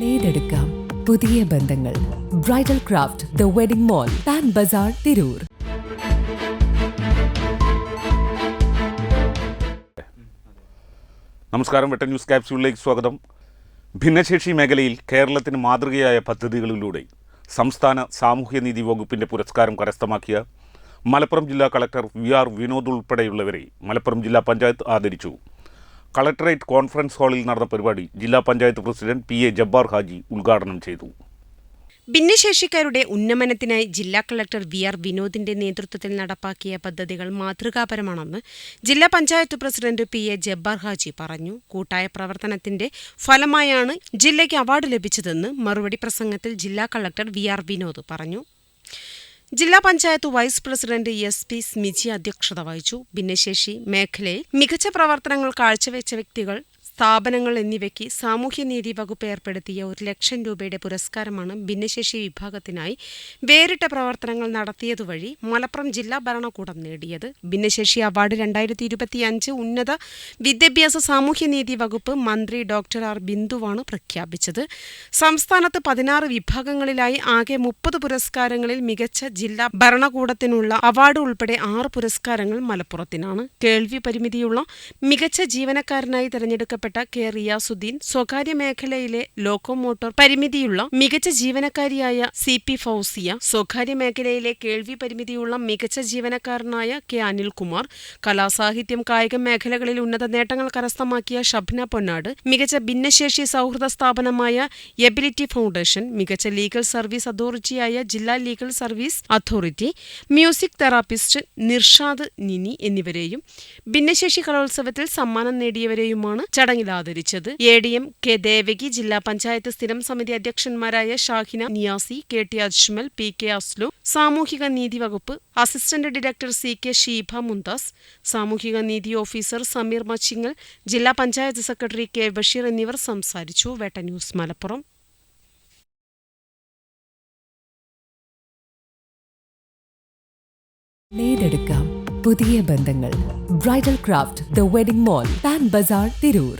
നെയ്തെടുക്കാം പുതിയ ബന്ധങ്ങൾ. Bridal craft the wedding mall Pan Bazar Tirur നമസ്കാരം. വെട്ട ന്യൂസ് ക്യാപ്സ്യൂളിലേക്ക് സ്വാഗതം. ഭിന്നശേഷി മേഖലയിൽ കേരളത്തിന് മാതൃകയായ പദ്ധതികളിലൂടെ സംസ്ഥാന സാമൂഹ്യനീതി വകുപ്പിന്റെ പുരസ്കാരം കരസ്ഥമാക്കിയ മലപ്പുറം ജില്ലാ കളക്ടർ വി ആർ വിനോദ് ഉൾപ്പെടെയുള്ളവരെ മലപ്പുറം ജില്ലാ പഞ്ചായത്ത് ആദരിച്ചു. കളക്ടറേറ്റ് കോൺഫറൻസ് ഹാളിൽ നടന്ന പരിപാടി ജില്ലാ panchayat president P A Jabbar Haji ഉദ്ഘാടനം ചെയ്തു. ഭിന്നശേഷിക്കാരുടെ ഉന്നമനത്തിനായി ജില്ലാ കളക്ടർ വി ആർ വിനോദിന്റെ നേതൃത്വത്തിൽ നടപ്പാക്കിയ പദ്ധതികൾ മാതൃകാപരമാണെന്ന് ജില്ലാ panchayat president P A Jabbar Haji പറഞ്ഞു. കൂട്ടായ പ്രവർത്തനത്തിന്റെ ഫലമായാണ് ജില്ലയ്ക്ക് അവാർഡ് ലഭിച്ചതെന്ന് മറുപടി പ്രസംഗത്തിൽ ജില്ലാ കളക്ടർ വി ആർ വിനോദ് പറഞ്ഞു. ജില്ലാ panchayat vice president S P Smiji അധ്യക്ഷത വഹിച്ചു. ഭിന്നശേഷി മേഖലയിൽ മികച്ച പ്രവർത്തനങ്ങൾ കാഴ്ചവെച്ച വ്യക്തികൾ സ്ഥാപനങ്ങൾ എന്നിവയ്ക്ക് സാമൂഹ്യനീതി വകുപ്പ് ഏർപ്പെടുത്തിയ ഒരു ലക്ഷം രൂപയുടെ പുരസ്കാരമാണ് ഭിന്നശേഷി വിഭാഗത്തിനായി വേറിട്ട പ്രവർത്തനങ്ങൾ നടത്തിയതുവഴി മലപ്പുറം ജില്ലാ ഭരണകൂടം നേടിയത്. ഭിന്നശേഷി അവാർഡ് രണ്ടായിരത്തി ഇരുപത്തിയഞ്ച് ഉന്നത വിദ്യാഭ്യാസ സാമൂഹ്യനീതി വകുപ്പ് മന്ത്രി ഡോക്ടർ ആർ ബിന്ദുവാണ് പ്രഖ്യാപിച്ചത്. സംസ്ഥാനത്ത് പതിനാറ് വിഭാഗങ്ങളിലായി ആകെ മുപ്പത് പുരസ്കാരങ്ങളിൽ മികച്ച ജില്ലാ ഭരണകൂടത്തിനുള്ള അവാർഡ് ഉൾപ്പെടെ ആറ് പുരസ്കാരങ്ങൾ മലപ്പുറത്തിനാണ്. കേൾവി പരിമിതിയുള്ള മികച്ച ജീവനക്കാരനായി തെരഞ്ഞെടുക്കപ്പെട്ട കെ റിയാസുദ്ദീൻ സ്വകാര്യ മേഖലയിലെ ലോക്കോമോട്ടോർ പരിമിതിയുള്ള മികച്ച ജീവനക്കാരിയായ സി പി ഫൗസിയ സ്വകാര്യ മേഖലയിലെ കേൾവി പരിമിതിയുള്ള മികച്ച ജീവനക്കാരനായ കെ അനിൽകുമാർ കലാസാഹിത്യം കായിക മേഖലകളിൽ ഉന്നത നേട്ടങ്ങൾ കരസ്ഥമാക്കിയ ഷബ്ന പൊന്നാട് മികച്ച ഭിന്നശേഷി സൗഹൃദ സ്ഥാപനമായ എബിലിറ്റി ഫൗണ്ടേഷൻ മികച്ച ലീഗൽ സർവീസ് അതോറിറ്റിയായ ജില്ലാ legal service authority music therapist Nirshad Nini എന്നിവരെയും ഭിന്നശേഷി കലോത്സവത്തിൽ സമ്മാനം നേടിയവരെയുമാണ് ചടങ്ങിൽ ആദരിച്ചത് A D M K Devaki ജില്ലാ പഞ്ചായത്ത് സ്ഥിരം സമിതി അധ്യക്ഷന്മാരായ Shahina Niyasi K T Ajmal P K Aslu സാമൂഹിക നീതി വകുപ്പ് assistant director C K Sheeba Mumtaz സാമൂഹിക നീതി ഓഫീസർ സമീർ മച്ചിങ്ങൽ ജില്ലാ പഞ്ചായത്ത് സെക്രട്ടറി കെ ബഷീർ എന്നിവർ സംസാരിച്ചു. വേട്ട ന്യൂസ് മലപ്പുറം. നേടെടുക്കാം പുതിയ ബന്ധങ്ങൾ. Bridal craft the wedding mall Pan Bazar Tirur